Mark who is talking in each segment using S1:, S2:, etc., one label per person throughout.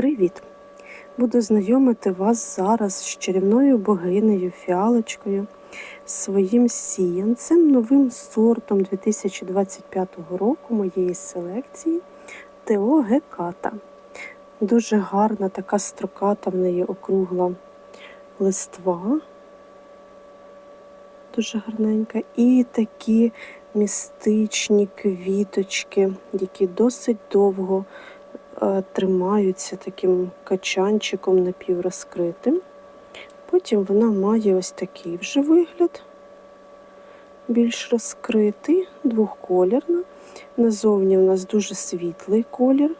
S1: Привіт! Буду знайомити вас зараз з чарівною богинею фіалочкою, своїм сіянцем, новим сортом 2025 року моєї селекції ТО Геката. Дуже гарна така строката в неї округла листва. Дуже гарненька. І такі містичні квіточки, які досить довго тримаються таким качанчиком напіврозкритим. Потім вона має ось такий вже вигляд, більш розкритий, двохколірна. Назовні в нас дуже світлий колір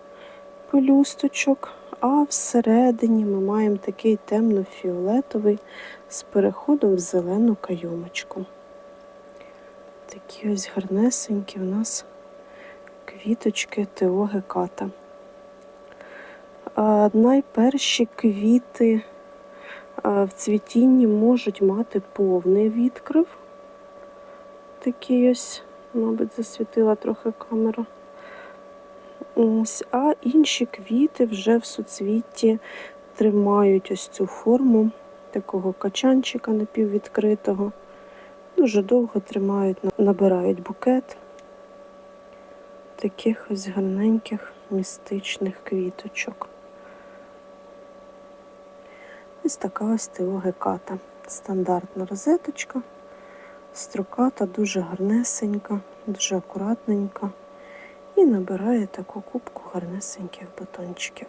S1: пелюсточок, а всередині ми маємо такий темно-фіолетовий з переходом в зелену кайомочку. Такі ось гарнесенькі у нас квіточки ТО Геката. А, Найперші квіти в цвітінні можуть мати повний відкрив. Такий ось, мабуть, засвітила трохи камера. Ось, а інші квіти вже в суцвітті тримають ось цю форму такого качанчика напіввідкритого. Дуже довго тримають, набирають букет таких ось гарненьких містичних квіточок. Ось така ось теогеката. Стандартна розеточка, строката, дуже гарнесенька, дуже акуратненька і набирає таку кубку гарнесеньких бутончиків.